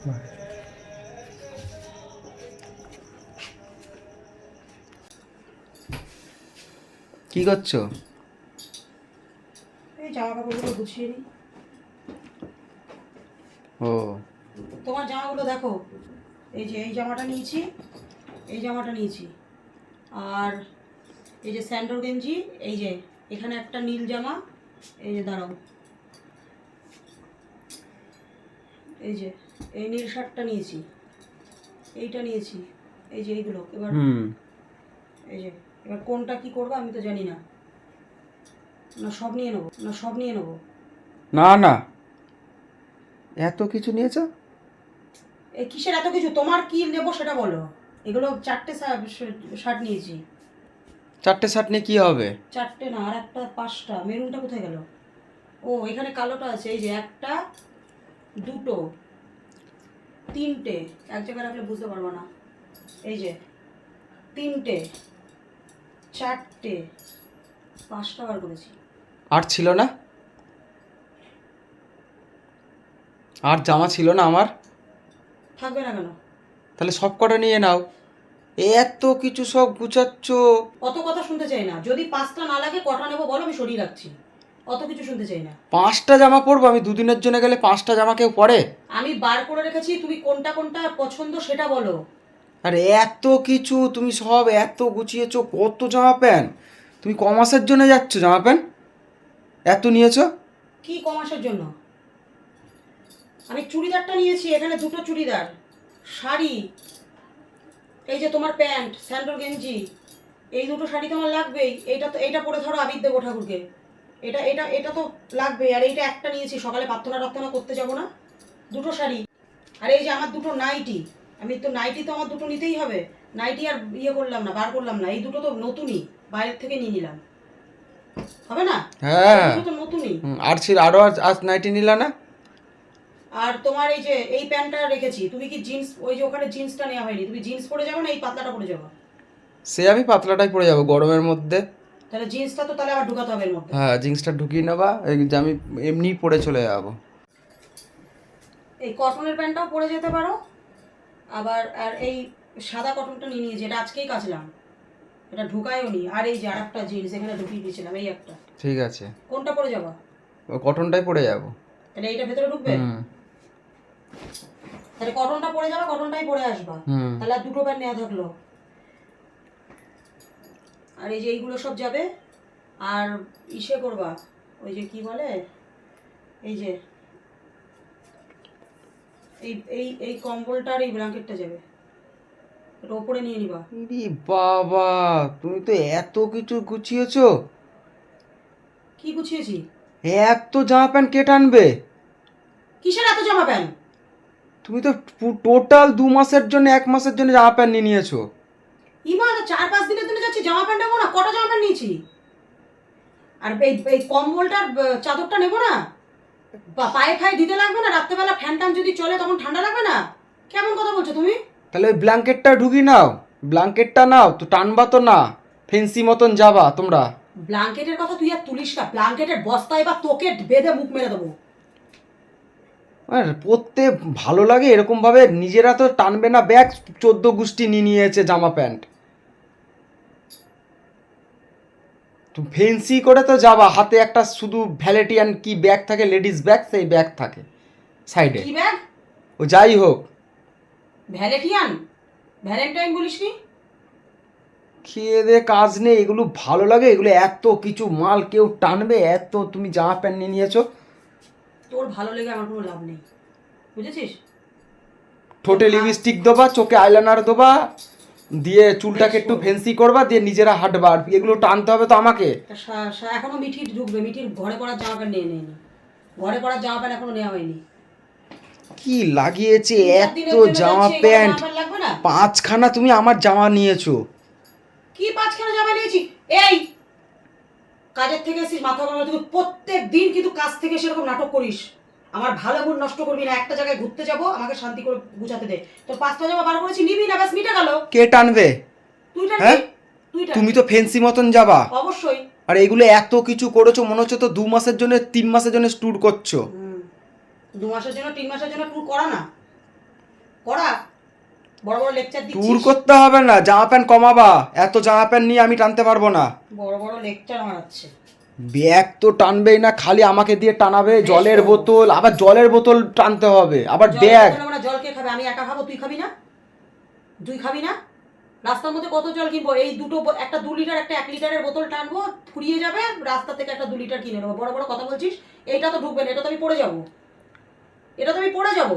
কি করছ? এই জামা কাপড়গুলো গুছিয়ে নিই। ও। তোমার জামাগুলো দেখো। এই যে এই জামাটা নিয়েছি এই জামাটা নিয়েছি। আর এই যে স্যান্ডোর গেঞ্জি এই যে এখানে একটা নীল জামা এই যে দাঁড়াও। এই যে এই নীল শার্টটা নিয়েছি। এইটা নিয়েছি। এই যে এইগুলো। এবার হুম। এই যে এবার কোনটা কি করব আমি তো জানি না। না সব নিয়ে নেব। না সব নিয়ে নেব। না না। এত কিছু নিয়েছো? এই কিসের এত কিছু? তোমার কি নেব সেটা বলো। এগুলো চারটে শার্ট নিয়েছি। চারটে শার্ট নিয়ে কি হবে? চারটে না আর একটা পাঁচটা। মেরুনটা কোথায় গেল? ও এখানে কালোটা আছে। এই যে একটা দুটো তিনটে এক জায়গায় রাখলে বুঝতে পারব না। এই যে তিনটে চারটে পাঁচটা বার করেছি। আর ছিল না? আর জামা ছিল না আমার? থাকবে না কেন? তাহলে সব কটা নিয়ে নাও। এত কিছু সব গুছাচ্ছ। অত কথা শুনতে চাই না। যদি পাঁচটা না লাগে কটা নেব বলো আমি সরিয়ে রাখছি। অত কিছু শুনতে চাই না। পাঁচটা জামা পরবো আমি দুদিনের জন্য গেলে পাঁচটা জামা কেউ পরে? আমি বার করে রেখেছি তুমি কোনটা কোনটা পছন্দ সেটা বলো। আর এত কিছু তুমি সব এত গুছিয়েছো কত জামা প্যান্ট? তুমি ক মাসের জন্য যাচ্ছ জামা প্যান্ট? এত নিয়েছো? কি কমাসের জন্য? আমি চুড়িদারটা নিয়েছি এখানে দুটো চুড়িদার। শাড়ি এই যে তোমার প্যান্ট স্যান্ডোর গেঞ্জি এই দুটো শাড়ি তো আমার লাগবেই এইটা তো এইটা পরে ধরো আবির দেবো ঠাকুরকে। এটা এটা এটা তো লাগবেই আর এইটা একটা নিয়েছি সকালে প্রার্থনা প্রার্থনা করতে যাব না। দুটো শাড়ি। আর এই যে আমার দুটো নাইটি আমি তো নাইটি তো আমার দুটো নিতেই হবে। নাইটি আর ইয়ে করলাম না বার করলাম না এই দুটো তো নতুনই বাইরের থেকে নিয়ে নিলাম। হবে না? হ্যাঁ। দুটো তো নতুনই। আর ছিল আরও আজ নাইটি নিলা না? আর তোমার এই যে এই প্যান্টটা রেখেছি তুমি কি জিন্স ওই যে ওখানে জিন্সটা নেওয়া হয়নি তুমি জিন্স পরে যাবে না এই পাতলাটা পরে যাব? সে আমি পাতলাটাই পরে যাব গরমের মধ্যে। তাহলে জিন্সটা তো তাহলে আবার ঢুকাতে হবে এর মধ্যে। হ্যাঁ জিন্সটা ঢুকিয়ে নেবা আমি এমনি পরে চলে যাব। এই কটনের প্যান্টটাও পরে যেতে পারো আবার আর এই সাদা কটনটা নিয়ে নিয়েছি এটা আজকেই কাচলাম এটা ঢুকায়ও নি। আর এই যে আর একটা জিন্স এখানে ঢুকিয়ে দিয়েছিলাম এই একটা। ঠিক আছে। কোনটা পরে যাবা? ওই কটনটাই পরে যাব। তাহলে এইটা ভেতরে ঢুকবে? হুম। তাহলে কটনটা পরে যাবা কটনটাই পরে আসবা। হুম। তাহলে আর দুটো প্যান্ট নেওয়া থাকল। আর এই যে এইগুলো সব যাবে? আর ইসে করবা? ওই যে কি বলে? এই যে এই এই এই কম্বলটা আর এই ব্ল্যাঙ্কেটটা যাবে। এটা ওপরে নিয়ে নিবা। বাবা তুমি তো এত কিছু গুছিয়েছো। কি গুছিয়েছি? এত জামা প্যান্ট কে টানবে? কিসের এত জামা প্যান্ট? তুমি তো টোটাল দু মাসের জন্য এক মাসের জন্য জামা প্যান্ট নিয়ে নিয়েছো। ইমা চার পাঁচ দিনের জন্য যাচ্ছি জামা প্যান্ট নেব না কটা জামা প্যান্ট নিয়েছি। আর এই এই কম্বলটার চাদরটা নেব না? বা- পায়ে ফায়ে দিতে লাগবে না? রাত্রেবেলা ফ্যান টান যদি চলে তখন ঠান্ডা লাগবে না? কেমন কথা বলছো তুমি? তাহলে ওই ব্ল্যাঙ্কেটটা ঢুকি নাও। ব্ল্যাঙ্কেটটা নাও তো টানবা তো না। ফেন্সি মতন যাবা তোমরা। ব্ল্যাঙ্কেটের কথা তুই আর তুলিস না। ব্ল্যাঙ্কেটের বস্তায় বা তোকে বেঁধে মুখ মেরে দেবো। আর পরতে ভালো লাগে এরকম ভাবে নিজেরা তো টানবে না। ব্যাগ চোদ্দ গোষ্ঠী নিয়ে নিয়েছে জামা প্যান্ট তো ফেন্সি করে তো যাবা হাতে একটা শুধু ভ্যালেটিয়ান কি ব্যাগ থাকে লেডিস ব্যাগ সেই ব্যাগ থাকে সাইডে কি ব্যাগ ও যাই হোক। ভ্যালেটিয়ান ভ্যালেন্টাইন বলিস নি খেয়ে দে কাজ নেই এগুলো ভালো লাগে এগুলো এত কিছু মাল কেউ টানবে এত তুমি জামা প্যান্ট নিয়ে নিয়েছো। তোর ভালো লেগে আমার কোনো লাভ নেই বুঝেছিস? ঠোঁটে লিপস্টিক দেবা চোখে আইলাইনার দেবা দিয়ে চুলটাকে একটু ফেন্সি করবা দিয়ে নিজেরা হাঁটবা। আর এগুলো টানতে হবে তো আমাকে। এখনও মিঠির ঢুকবে মিঠির ঘরে পড়ার জামা প্যান্ট নিয়ে নেয়নি। ঘরে পড়ার জামা প্যান্ট এখনও নেওয়া হয়নি। কি লাগিয়েছে এত জামা প্যান্ট পাঁচখানা তুমি আমার জামা নিয়েছো। কি পাঁচখানা জামা নিয়েছি? এই! কাজের থেকে এসেছিস মাথা গরম প্রত্যেক দিন কিন্তু কাজ থেকে সেরকম নাটক করিস। আমার ভালো মুড নষ্ট করবি না একটা জায়গায় ঘুরতে যাব আমাকে শান্তি করে গুছাতে দে। তোর পাঁচটা জামা বার করেছি নিবি না ব্যাস মিটে গেল। কে টানবে? তুই টানবি? হ্যাঁ? তুই। তুমি তো ফেন্সি মতন যাবা। অবশ্যই। আর এগুলো এত কিছু করেছ মনে হচ্ছে তো দু মাসের জন্য তিন মাসের জন্য ট্যুর করছ। দু মাসের জন্য তিন মাসের জন্য ট্যুর করা না। করা। বড় বড় লেকচার ট্যুর দিচ্ছিস করতে হবে না জামা প্যান্ট কমাবা। এত জামা প্যান্ট নিয়ে আমি টানতে পারব না। বড় বড় লেকচার মারাচ্ছে ব্যাগ তো টানবেই না খালি আমাকে দিয়ে টানাবে জলের বোতল আবার জলের বোতল টানতে হবে আবার ব্যাগ। জল কে খাবে আমি একা খাব তুই খাবি না? তুই খাবি না? রাস্তার মধ্যে কত জল কিনবো? এই দুটো একটা দু লিটার একটা এক লিটারের বোতল টানবো ফুরিয়ে যাবে রাস্তা থেকে একটা দু লিটার কিনে নেব। বড় বড় কথা বলছিস এইটা তো ঢুকবে না এটা তো আমি পড়ে যাব। এটা তো আমি পড়ে যাব।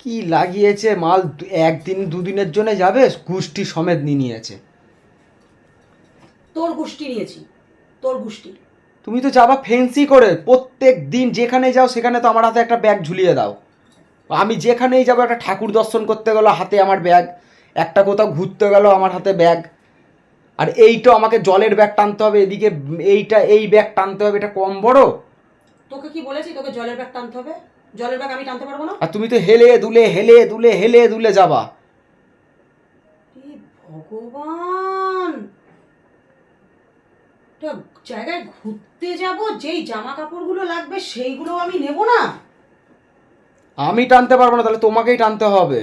কি লাগিয়েছে মাল একদিন দুদিনের জন্য যাবে গোষ্ঠী সমেত নিয়ে নিয়েছে। তোর গোষ্ঠী নিয়েছি তোর গোষ্ঠী। তুমি তো যাবা ফেন্সি করে প্রত্যেক দিন যেখানে যাও সেখানে তো আমার হাতে একটা ব্যাগ ঝুলিয়ে দাও। আমি যেখানেই যাব একটা ঠাকুর দর্শন করতে গেলো হাতে আমার ব্যাগ একটা কোথাও ঘুরতে গেল আমার হাতে ব্যাগ আর এইটা আমাকে জলের ব্যাগ টানতে হবে এদিকে এইটা এই ব্যাগ টানতে হবে এটা কম বড়? তোকে কি বলেছি? তোকে জলের ব্যাগ টানতে হবে? জলের ব্যাগ আমি টানতে পারব না? আর তুমি তো হেলে দুলে হেলে দুলে হেলে দুলে যাবা। ভগবান! একটা জায়গায় ঘুরতে যাব যেই জামা কাপড়গুলো লাগবে সেইগুলো আমি নেব না? আমি টানতে পারব না তাহলে তোমাকেই টানতে হবে।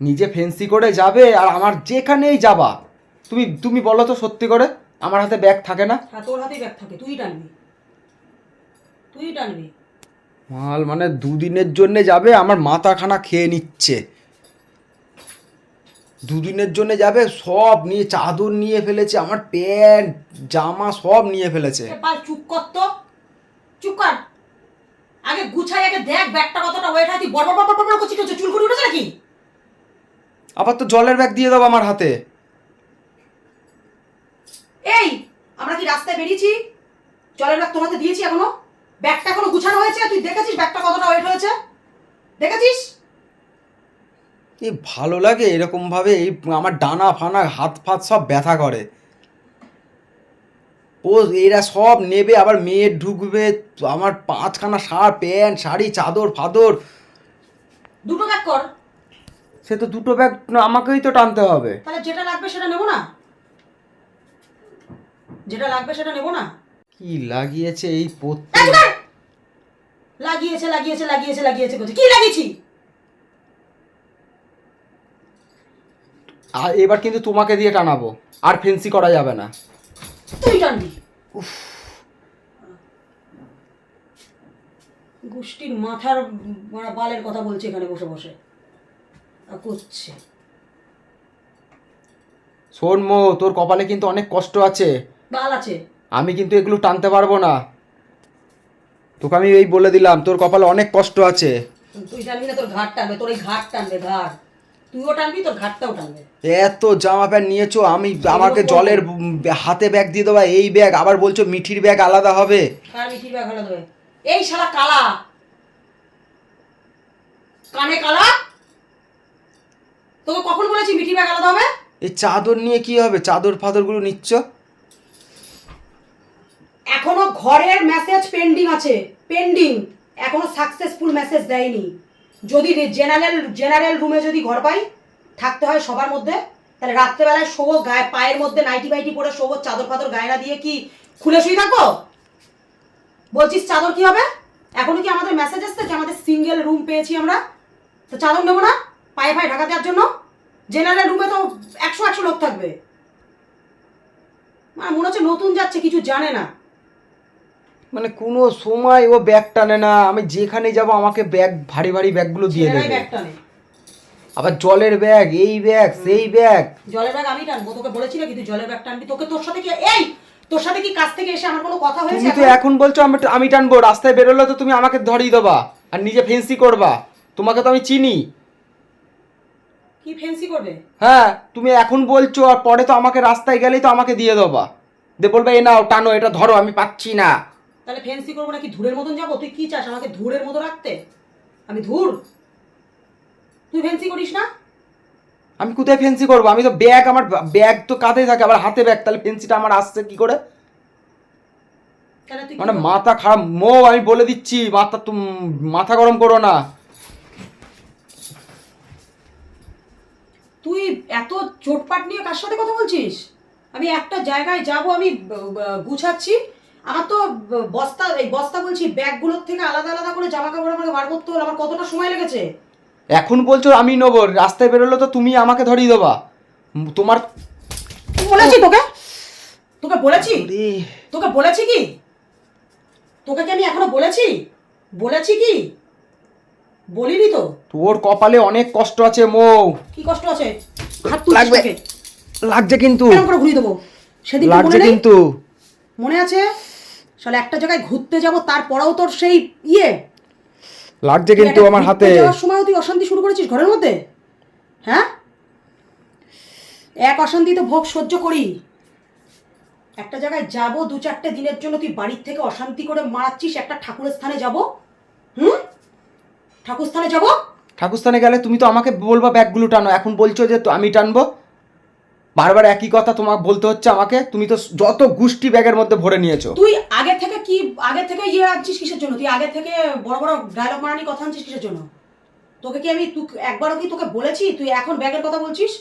নিজে ফেন্সি করে যাবে আর আমার যেখানেই যাবা। তুমি তুমি বলো তো সত্যি করে আমার হাতে ব্যাগ থাকে না? হ্যাঁ তোর হাতেই ব্যাগ থাকে তুই টানবি। তুই টানবি। মাল মানে দুদিনের জন্য যাবে আমার মাথাখানা খেয়ে নিচ্ছে। দুদিনের জন্য যাবে সব নিয়ে চাদর নিয়ে ফেলেছে আমার প্যান্ট জামা সব নিয়ে ফেলেছে। চুপ কর তো। চুপ কর। আগে গুছাই আগে দেখ ব্যাগটা কতটা ওয়েট হয় তুই বড় বড় বড় বড় করছিস চুল করে উঠেছে নাকি? আবার তো জলের ব্যাগ দিয়ে দাও আমার হাতে। এই আমরা কি রাস্তায় বেরিয়েছি? জলের ব্যাগ তোমাকে দিয়েছি এখনও? ব্যাগটা এখনও গুছানো হয়েছে? তুই দেখেছিস ব্যাগটা কতটা ওয়েট হয়েছে? দেখেছিস? এ ভালো লাগে এরকমভাবে এই আমার ডানা ফানা হাত ফাত সব ব্যথা করে। ও এরা সব নেবে আবার মেয়ে ঢুকবে আমার পাঁচখানা শার্ট প্যান্ট শাড়ি চাদর ফাদর। দুটো ব্যাগ কর। সে তো দুটো ব্যাগ আমাকেই তো টানতে হবে। তাহলে যেটা লাগবে সেটা নেব না? যেটা লাগবে সেটা নেব না? কি লাগিয়েছে এই প্রত্যেক লাগিয়েছে লাগিয়েছে লাগিয়েছে লাগিয়েছে করছে কি লাগিয়েছি? আর এবার কিন্তু তোমাকে দিয়ে টানাবো। আর ফেন্সি করা যাবে না। তুই টানবি? গোষ্ঠীর মাথার মারা বালের কথা বলছে এখানে বসে বসে। করছে। শোন মো তোর কপালে কিন্তু অনেক কষ্ট আছে। বাল আছে। আমি কিন্তু এগুলো টানতে পারব না। তোকে আমি এই বলে দিলাম তোর কপালে অনেক কষ্ট আছে। তুই টানবি না তোর ঘাট টানবে তোর এই ঘাট টানবে ঘাট। তুইও টানবি তোর ঘাটটাও টানবে এত জামা প্যান্ট নিয়েছো আমি আমাকে জলের হাতে ব্যাগ দিয়ে দেবা এই ব্যাগ আবার বলছো মিঠির ব্যাগ আলাদা হবে। কার মিঠির ব্যাগ আলাদা হবে? এই শালা কালা। কানে কালা? তোকে কখন বলেছি মিঠির ব্যাগ আলাদা হবে? এই চাদর নিয়ে কি হবে? চাদর ফাদরগুলো নিচ্ছ? এখনও ঘরের মেসেজ পেন্ডিং আছে। পেন্ডিং এখনও সাকসেসফুল মেসেজ দেয়নি। যদি জেনারেল জেনারেল রুমে যদি ঘর পাই, থাকতে হয় সবার মধ্যে, তাহলে রাত্রেবেলায় শোবো গায়ে, পায়ের মধ্যে নাইটি বাইটি পরে শোবো, চাদর ফাদর গায়ে না দিয়ে কি খুলে শুয়ে থাকব? বলছিস চাদর কি হবে? এখনও কি আমাদের মেসেজ আসছে যে আমাদের সিঙ্গেল রুম পেয়েছি আমরা? তো চাদর নেব না? পায়ে পায়ে ঢাকা দেওয়ার জন্য? জেনারেল রুমে তো একশো একশো লোক থাকবে। মানে মনে হচ্ছে নতুন যাচ্ছে, কিছু জানে না। মানে কোনো সময় ও ব্যাগ টানে না। আমি যেখানে যাব আমাকে ব্যাগ ভারী ভারী ব্যাগগুলো দিয়ে দেবে। আবার জলের ব্যাগ এই ব্যাগ সেই ব্যাগ জলের ব্যাগ আমি টানবো তোকে বলেছি নাকি তুই জলের ব্যাগ টানবি। তোকে তোর সাথে কি এই তোর সাথে কি কাছ থেকে এসে আমার কোনো কথা হয়েছে তুমি তো এখন? এখন বলছো আমি আমি টানবো রাস্তায় বেরোলে তো তুমি আমাকে ধরিয়ে দেবা আর নিজে ফেন্সি করবা। তোমাকে তো আমি চিনি। কি ফেন্সি করবে? হ্যাঁ তুমি এখন বলছো আর পরে তো আমাকে রাস্তায় গেলেই তো আমাকে দিয়ে দেবা। দে বলবে এ নাও টানো এটা ধরো আমি পাচ্ছি না। তাহলে ফেন্সি করব নাকি ধুরের মতন যাব? তুই কি চাস আমাকে ধুরের মতো রাখতে? আমি ধুর। তুই ফেন্সি করিস না? আমি কোথায় ফেন্সি করব? আমি তো ব্যাগ আমার ব্যাগ তো কাঁধেই থাকে আবার হাতে ব্যাগ তাহলে ফেন্সিটা আমার আসছে কি করে? মানে মাথা খারাপ মো আমি বলে দিচ্ছি মাথা তুম মাথা গরম করো না। তুই এত চোটপাট নিয়ে কার সাথে কথা বলছিস? আমি একটা জায়গায় যাব আমি গুছাচ্ছি আমার তো বস্তা এই বস্তা বলছি ব্যাগগুলোর থেকে আলাদা আলাদা করে জামা কাপড় আমাকে বার করতে হলো। আমার কতটা সময় লেগেছে? এখন বলছো আমি নেব রাস্তায় বেরোলে তো তুমি আমাকে ধরিয়ে দেবা। তোমার বলেছি তোকে? তোকে বলেছি? তোকে বলেছি কি? তোকে কি আমি এখনও বলেছি? বলেছি কি? বলিনি তো। তোর কপালে অনেক কষ্ট আছে মৌ। কি কষ্ট আছে? হাত লাগবে। লাগছে কিন্তু। করে ঘুরিয়ে দেবো। সেদিন লাগছে কিন্তু। মনে আছে? শালা একটা জায়গায় ঘুরতে যাব তারপরেও তোর সেই ইয়ে। লাগছে কিন্তু আমার হাতে। যাওয়ার সময় তুই অশান্তি শুরু করেছিস ঘরের মধ্যে? হ্যাঁ? এক অশান্তি তো ভোগ সহ্য করি। একটা জায়গায় যাব দু চারটে দিনের জন্য তুই বাড়ির থেকে অশান্তি করে মারাচ্ছিস একটা ঠাকুরের স্থানে যাব। হুম? ঠাকুর স্থানে যাব? ঠাকুরস্থানে গেলে তুমি তো আমাকে বলবা ব্যাগগুলো টানো। এখন বলছো যে তো আমি টানবো। বারবার একই কথা তোমাকে বলতে হচ্ছে আমাকে? তুমি তো যত গুষ্টি ব্যাগের মধ্যে ভরে নিয়েছো। তুই আগে থেকে কি, আগে থেকে ইয়ে আনছিস কিসের জন্য? তুই আগে থেকে বড় বড় ডায়লগ মারানি কথা আনছিস কিসের জন্য? তোকে কি আমি তুই একবারও কি তোকে বলেছি? তুই এখন ব্যাগের কথা বলছিস?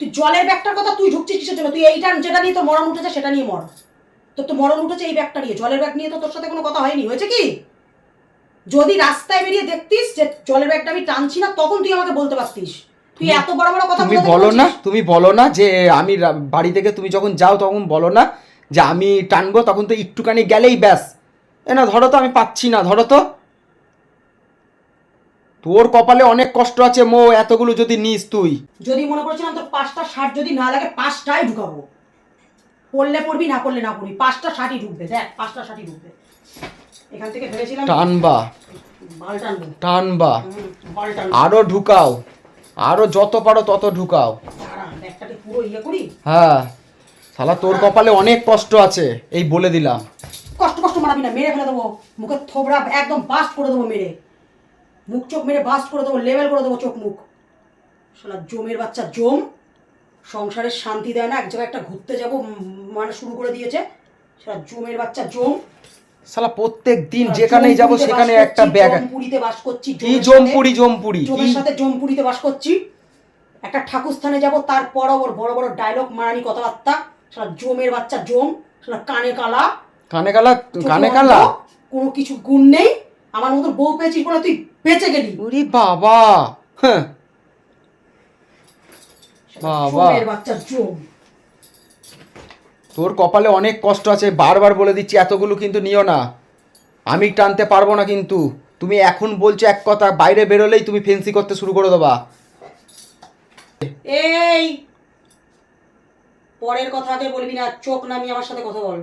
তুই জলের ব্যাগটার কথা তুই ঢুকছিস কিসের জন্য? তুই এইটা যেটা নিয়ে তোর মরণ উঠেছে সেটা নিয়ে মর। তোর তো মরণ উঠেছে এই ব্যাগটা নিয়ে। জলের ব্যাগ নিয়ে তো তোর সাথে কোনো কথা হয়নি। হয়েছে কি? যদি রাস্তায় বেরিয়ে দেখতিস যে জলের ব্যাগটা আমি টানছি না, তখন তুই আমাকে বলতে পারতিস। তুই এত বড় বড় কথা তুমি বলো না তুমি বলো না যে আমি বাড়ি থেকে তুমি যখন যাও তখন বলো না যে আমি টানবো তখন তো একটুখানি গেলেই ব্যাস। এ না ধরো তো আমি পাচ্ছি না ধরো তো। তোর কপালে অনেক কষ্ট আছে মো এতগুলো যদি নিস তুই। যদি মনে করেছিলাম তোর পাঁচটা শার্ট যদি না লাগে পাঁচটাই ঢুকাবো। পড়লে পড়বি না পড়লে না পড়বি পাঁচটা শার্টই ঢুকবে দেখ পাঁচটা শার্টই ঢুকবে। এখান থেকে ভেবেছিলাম টানবা। টানবো। টানবো। আরও ঢুকাও। আরও যত পারো তত ঢুকাও। ইয়ে হ্যাঁ। শালা তোর কপালে অনেক কষ্ট আছে এই বলে দিলাম। কষ্ট কষ্ট মারাবি না মেরে ফেলে দেবো। মুখে থোবড়া একদম বাস্ট করে দেবো মেরে। মুখ চোখ মেরে বাস্ট করে দেবো লেভেল করে দেবো চোখ মুখ। শালা জমের বাচ্চা জম। সংসারের শান্তি দেয় না এক জায়গায় একটা ঘুরতে যাব মানে শুরু করে দিয়েছে। শালা জমের বাচ্চা জম। শালা প্রত্যেক দিন যেখানেই যাব সেখানে একটা ব্যাগ। জমপুরিতে বাস করছি কি জমপুরি জমপুরি জমের সাথে জমপুরিতে বাস করছি। একটা ঠাকুর স্থানে যাব তারপর ওর বড় বড় ডায়লগ মারানি কথাবার্তা। সেটা জমের বাচ্চা জম সেটা কানে কালা। কানে কালা কানে কালা? কোনো কিছু গুণ নেই। আমার মতো বউ পেয়েছিস বলে তুই বেঁচে গেলি। ওরে বাবা হ্যাঁ। বাবা। জমের বাচ্চা জম। তোর কপালে অনেক কষ্ট আছে বারবার বলে দিচ্ছি এতগুলো কিন্তু নিও না। আমি টানতে পারব না কিন্তু। তুমি এখন বলছো এক কথা বাইরে বেরোলেই তুমি ফেন্সি করতে শুরু করে দেবা। এই! পরের কথা আগে বলবি না চোখ নামিয়ে আমার সাথে কথা বল।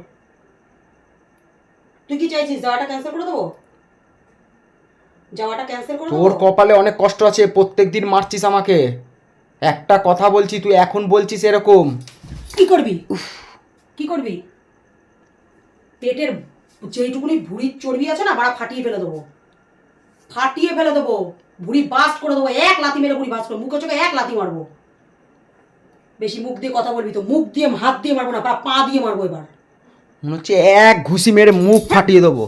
তুই কি চাইছিস যাওয়াটা ক্যান্সেল করে দেবো? যাওয়াটা ক্যান্সেল করে তোর কপালে অনেক কষ্ট আছে প্রত্যেক দিন মারছিস আমাকে। একটা কথা বলছি তুই এখন বলছিস এরকম। কি করবি? কি করবি? পেটের যেইটুকুনি ভুঁড়ির চর্বি আছে না বাড়া ফাটিয়ে ফেলে দেবো। ফাটিয়ে ফেলে দেবো। ভুঁড়ি বাস্ট করে দেবো এক লাথি মেরে ভুঁড়ি বাস্ট করে মুখে চোখে এক লাথি মারবো। বেশি মুখ দিয়ে কথা বলবি তো মুখ দিয়ে হাত দিয়ে মারবো না পা দিয়ে মারবো এবার। মনে হচ্ছে এক ঘুষি মেরে মুখ ফাটিয়ে দেবো।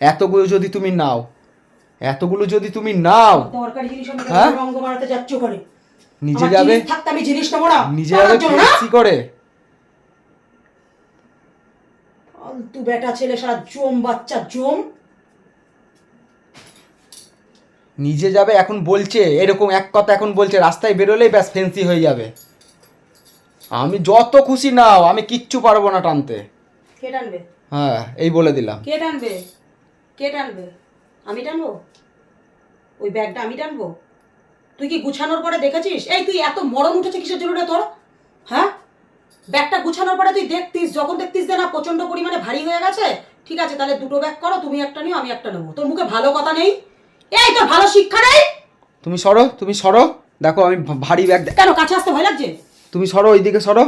এতগুলো যদি তুমি নাও এতগুলো যদি তুমি নাও দরকারি জিনিস হ্যাঁ? রঙ্গ মারাতে যাচ্ছ ওখানে নিজে যাবে? জিনিস থাকতে আমি জিনিসটা মোড়া নিজে যাবে ফেন্সি করে? ফালতু বেটা ছেলে সারা জম বাচ্চা জম। নিজে যাবে এখন বলছে এরকম এক কথা এখন বলছে রাস্তায় বেরোলেই ব্যাস ফেন্সি হয়ে যাবে। আমি যত খুশি নাও আমি কিচ্ছু পারব না টানতে। কে টানবে? হ্যাঁ এই বলে দিলাম। কে টানবে? কে টানবে? আমি টানবো? ওই ব্যাগটা আমি টানবো? তুই কি গুছানোর পরে দেখেছিস? এই তুই এত মরণ উঠেছে কিসের জন্য তোর? হ্যাঁ? ব্যাগটা গুছানোর পরে তুই দেখতিস যখন দেখতিস যে না প্রচণ্ড পরিমাণে ভারী হয়ে গেছে ঠিক আছে তাহলে দুটো ব্যাগ করো তুমি একটা নিও আমি একটা নেব। তোর মুখে ভালো কথা নেই? এই তোর ভালো শিক্ষা নেই? তুমি সরো তুমি সরো। দেখো আমি ভারী ব্যাগ কেন কাছে আসতে ভয় লাগছে? তুমি সরো ওইদিকে সরো।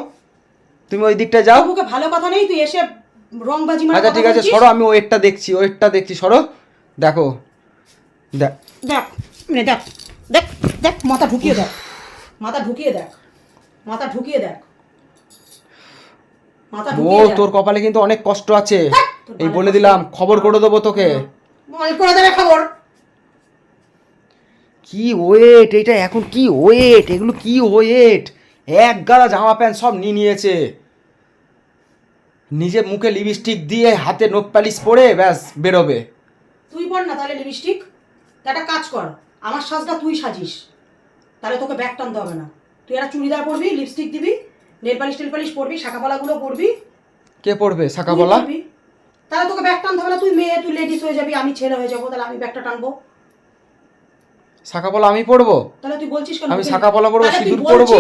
তুমি ওই দিকটা যাও মুখে ভালো কথা নেই তুই এসে রংবাজি মানে আচ্ছা ঠিক আছে সরো আমি ওয়েটটা দেখছি ওয়েটটা দেখছি সরো। দেখো দেখ দেখ দেখ দেখ দেখ মাথা ঢুকিয়ে দেখ মাথা ঢুকিয়ে দেখ মাথা ঢুকিয়ে দেখ। ও তোর কপালে কিন্তু অনেক কষ্ট আছে। এই বলে দিলাম খবর করে দেবো তোকে। করে দেবে খবর। কি ওয়েট এটা এখন কি ওয়েট? এগুলো কি ওয়েট? এক গাদা জামা প্যান্ট সব নিয়ে নিয়েছে। নিজে মুখে লিপস্টিক দিয়ে হাতে নোক পালিশ পরে ব্যাস বেরোবে। তুই পর না তাহলে লিপস্টিক একটা কাজ কর আমার সাজটা তুই সাজিস। তাহলে তোকে ব্যাগ টানতে হবে না। তুই একটা চুড়িদার পরবি লিপস্টিক দিবি নেল পালিশ টেল পালিশ পরবি শাখাপালাগুলো পরবি। কে পড়বে শাখা তুই বলা তাহলে তোকে ব্যাগ টানতে হবে না তুই মেয়ে তুই লেডিস হয়ে যাবি আমি ছেলে হয়ে যাব তাহলে আমি ব্যাগটা টানবো। শাখা বলা আমি পড়ব তাহলে তুই বলছিস কেন আমি মুখে- শাখা পরবো সিঁদুর পরবো?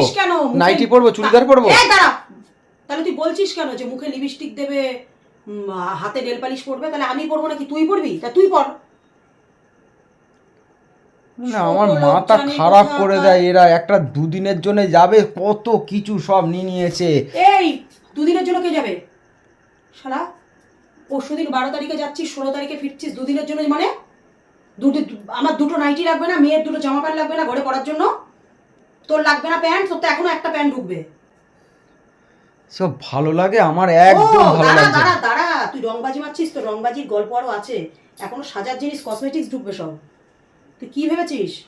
নাইটি পরবো চুড়িদার পরবো? এই দাঁড়া। তাহলে তুই বলছিস কেন যে মুখে লিপস্টিক দেবে হাতে নেল পালিশ পরবে? তাহলে আমি পরবো নাকি তুই পরবি? তা তুই পর। না আমার মাথা খারাপ করে দেয় এরা একটা দুদিনের জন্য যাবে কত কিছু সব নিয়ে নিয়েছে। এই দুদিনের জন্য কে যাবে? শালা পরশু দিন বারো তারিখে যাচ্ছিস ষোলো তারিখে ফিরছিস দুদিনের জন্য মানে? দুটো আমার দুটো নাইটি লাগবে না মেয়ের দুটো জামা প্যান্ট লাগবে না ঘরে পড়ার জন্য। তোর লাগবে না প্যান্ট তোর তো এখনও একটা প্যান্ট ঢুকবে। সব ভালো লাগে আমার একদম ভালো লাগছে। দাঁড়া। দাঁড়া তুই রংবাজি মারছিস তো রংবাজির গল্প আরও আছে। এখনও সাজার জিনিস কসমেটিক্স ঢুকবে সব। তুই কি ভেবেছিস?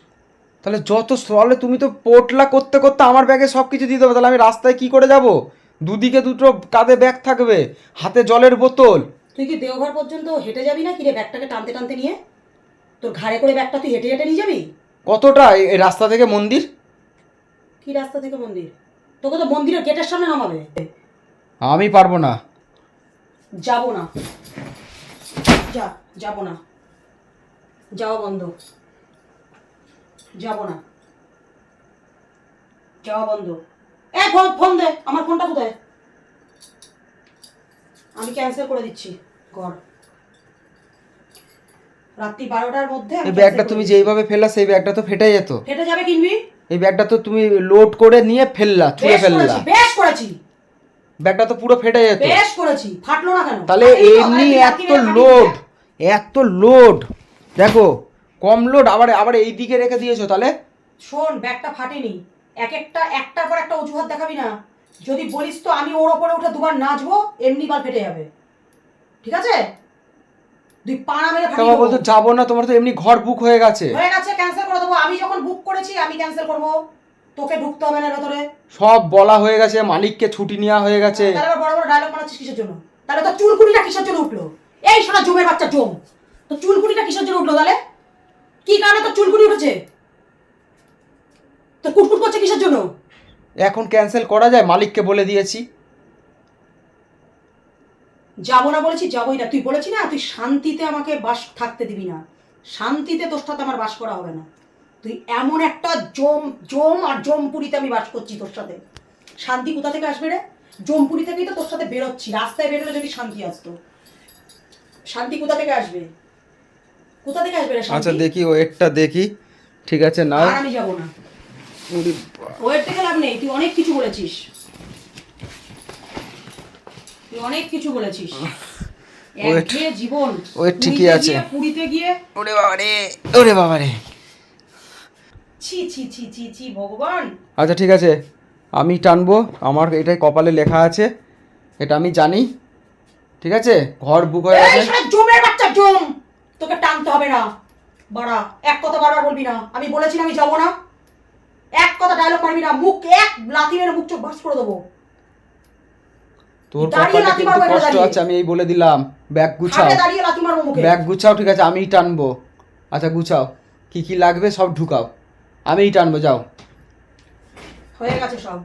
তাহলে যত সলে তুমি তো পোটলা করতে করতে আমার ব্যাগে সব কিছু দিয়ে দেবো তাহলে আমি রাস্তায় কি করে যাব? দুদিকে দুটো কাঁধে ব্যাগ থাকবে হাতে জলের বোতল। তুই কি দেওঘর পর্যন্ত হেঁটে যাবি না কি রে ব্যাগটাকে টানতে টানতে নিয়ে? তোর ঘাড়ে করে ব্যাগটা তুই হেঁটে হেঁটে নিয়ে যাবি? কতটা? এই- রাস্তা থেকে মন্দির? কি রাস্তা থেকে মন্দির? তোকে তো মন্দিরের গেটের সামনে নামাবে। আমি পারব না। যাব না। যা যাব না। যাওয়া বন্ধ। যাব না যাওয়া বন্ধ এ ফোন ফোন দে আমার ফোনটা কোথায় আমি ক্যান্সেল করে দিচ্ছি কর রাত্রি বারোটার মধ্যে এই ব্যাগটা তুমি যেইভাবে ফেললা সেই ব্যাগটা তো ফেটে যেত ফেটে যাবে কিনবি এই ব্যাগটা তো তুমি লোড করে নিয়ে ফেললা ছুঁড়ে ফেললা বেশ করেছি ব্যাগটা তো পুরো ফেটে যেত বেশ করেছি ফাটলো না কেন তাহলে এমনি এত লোড। এত লোড দেখো কম লোড আবার আবার এই দিকে রেখে দিয়েছ তাহলে? শোন ব্যাগটা ফাটেনি। এক একটা একটার পর একটা অজুহাত দেখাবি না। যদি বলিস তো আমি ওর ওপরে উঠে দুবার নাচবো এমনি বাল ফেটে যাবে। ঠিক আছে? তুই পাড়া মেরে ফাটিয়ে তোমার। বলতো যাব না তোমার তো এমনি ঘর বুক হয়ে গেছে। হয়ে গেছে ক্যান্সেল করে দেবো। আমি যখন বুক করেছি আমি ক্যান্সেল করব। তোকে ঢুকতে হবে না ভেতরে। সব বলা হয়ে গেছে মালিককে ছুটি নেওয়া হয়ে গেছে। তাহলে বড় বড় ডায়লগ বানাচ্ছিস কিসের জন্য? তাহলে তো চুলকুনিটা কিসের জন্য উঠল? এই শোনা জমের বাচ্চা জম। তো চুলকুনিটা কিসের জন্য উঠল তাহলে? কি কারণে তোর চুলকুনি উঠেছে? তো কুটকুট করছে কিসের জন্য? এখন ক্যান্সেল করা যায় মালিককে বলে দিয়েছি। যাব না বলেছি যাবোই না। তুই বলেছি না তুই শান্তিতে আমাকে বাস থাকতে দিবি না। শান্তিতে তোর সাথে আমার বাস করা হবে না। তুই এমন একটা জম জম আর জমপুরিতে আমি বাস করছি তোর সাথে। শান্তি কোথা থেকে আসবে রে? জমপুরি থেকেই তো তোর সাথে বেরোচ্ছি রাস্তায় বেরোলে যদি শান্তি আসতো। শান্তি কোথা থেকে আসবে? কোথা থেকে আসবে রে আচ্ছা দেখি ওয়েটটা দেখি। ঠিক আছে না আর আমি যাব না। ওয়ের থেকে লাভ নেই তুই অনেক কিছু বলেছিস। তুই অনেক কিছু বলেছিস। Wait. জীবন Wait ঠিকই আছে। পুরীতে গিয়ে। ওরে ছি ছি ছি ছি ছি ভগবান। আচ্ছা ঠিক আছে। আমি টানবো আমার এটাই কপালে লেখা আছে। এটা আমি জানি। ঠিক আছে? ঘর বুক হয়ে গেছে। জমের বাচ্চা জম! তোকে টানতে হবে না। বাড়া এক কথা বারবার বলবি না। আমি বলেছি আমি যাব না। এক কথা ডায়লগ মারবি না। মুখ এক লাথি মেরে মুখ চোখ ভাস করে দেবো। তোর কপালে কিন্তু কষ্ট আছে আমি এই বলে দিলাম। ব্যাগ গুছাও। ব্যাগ গুছাও ঠিক আছে আমিই টানবো। আচ্ছা গুছাও। কি কি লাগবে সব ঢুকাও। আমিই টানবো যাও। হয়ে গেছে সব।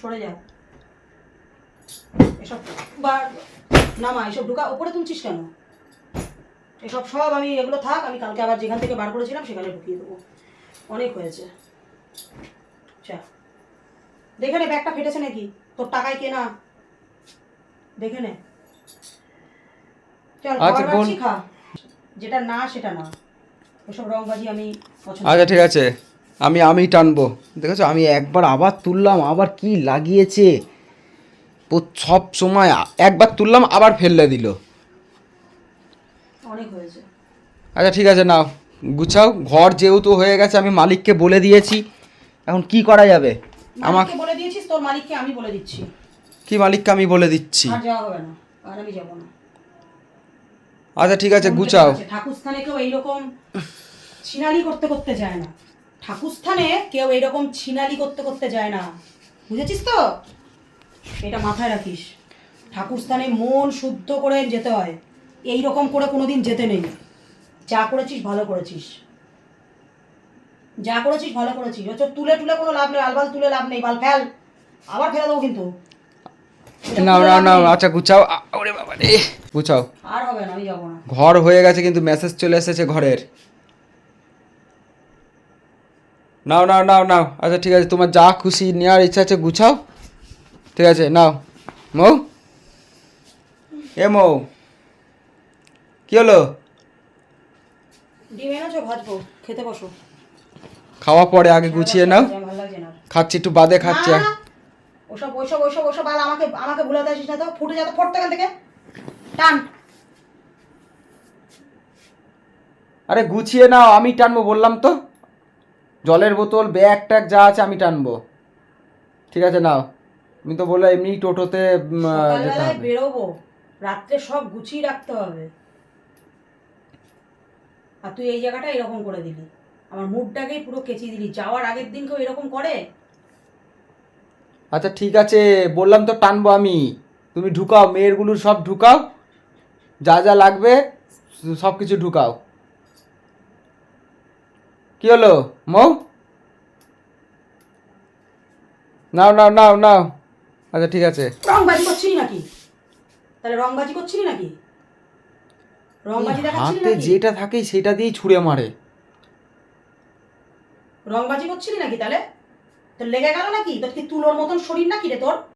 সরে যা। এসব নামা এসব ঢুকা উপরে তুলছিস কেন? এসব সব আমি এগুলো থাক আমি কালকে আবার যেখান থেকে বার করেছিলাম সেখানে ঢুকিয়ে দেবো। অনেক হয়েছে। চা দেখে নে ব্যাগটা ফেটেছে নাকি? তোর টাকায় কেনা। দেখে নে। চল আচ্ছা, খাবার খা। যেটা না সেটা না। ওসব রংবাজি আমি আচ্ছা ঠিক আছে। আমি আমিই টানবো। দেখেছ? আমি একবার আবার তুললাম আবার কি লাগিয়েছে। সব সময় একবার তুললাম আবার ফেললে দিল। অনেক হয়েছে। আচ্ছা ঠিক আছে নাও। গুছাও। ঘর যেহেতু হয়ে গেছে আমি মালিককে বলে দিয়েছি। এখন কি করা যাবে? আমাকে বলে দিয়েছিস তোর মালিককে আমি বলে দিচ্ছি। কি মালিককে আমি বলে দিচ্ছি? আর যাওয়া হবে না। আর আমি যাব না। আচ্ছা ঠিক আছে গুছাও। ঠাকুরস্থানে কেউ এইরকম ছিনালি করতে করতে যায় না। ঠাকুরস্থানে কেউ এইরকম ছিনালি করতে করতে যায় না। বুঝেছিস তো? এটা মাথায় রাখিস। ঠাকুরস্থানে মন শুদ্ধ করে যেতে হয়। এই রকম করে কোনোদিন যেতে নেই। যা করেছিস ভালো করেছিস। যা করেছিস ভালো করেছিস। ওর তুলে তুলে কোনো লাভ নেই আলবাল তুলে লাভ নেই বাল ফেল। আবার ফেলে দেবো কিন্তু। না নাও নেই। আচ্ছা গুছাও। ওরে বাবা রে। গুছাও। আর হবে না আমি যাব না। ঘর হয়ে গেছে কিন্তু মেসেজ চলে এসেছে ঘরের। নাও নাও নাও নাও। আচ্ছা ঠিক আছে তোমার যা খুশি নেওয়ার ইচ্ছা আছে গুছাও। ঠিক আছে নাও। মৌ? এ মৌ। কি হলো? ডিম এনেছো? ভাজবো। খেতে বসো। খাওয়া পরে আগে গুছিয়ে নাও। খাচ্ছি একটু বাদে খাচ্ছি। ওসব ওসব ওসব ওসব বাল আমাকে আমাকে ভুলাতে আসিস না তো। ফুটে যাতে ফোটতে এখান থেকে। টান। আরে গুছিয়ে নাও আমি টানবো বললাম তো। জলের বোতল ব্যাগ ট্যাগ যা আছে আমি টানবো। ঠিক আছে নাও। তুমি তো বললে এমনি টোটোতে যেতে হবে। বেরোবো। রাত্রে সব গুছিয়ে রাখতে হবে। আর তুই এই জায়গাটা এরকম করে দিলি। আমার মুডটাকেই পুরো কেচি দিলি। যাওয়ার আগের দিন কেউ এরকম করে? আচ্ছা ঠিক আছে। বললাম তো টানবো আমি। তুমি ঢুকাও মেয়েরগুলোর সব ঢুকাও। যা যা লাগবে সব কিছু ঢুকাও। কি হলো মৌ? নাও নাও নাও নাও। আচ্ছা ঠিক আছে। রংবাজি করছিলি নাকি? তাহলে রংবাজি করছিলি নাকি? রংবাজি দেখাচ্ছিলি হাতে নাকি? যেটা থাকে সেটা দিয়েই ছুঁড়ে মারে। রংবাজি করছিলি নাকি তাহলে? তোর লেগে গেল নাকি? তোর কি তুলোর মতন শরীর নাকি রে তোর?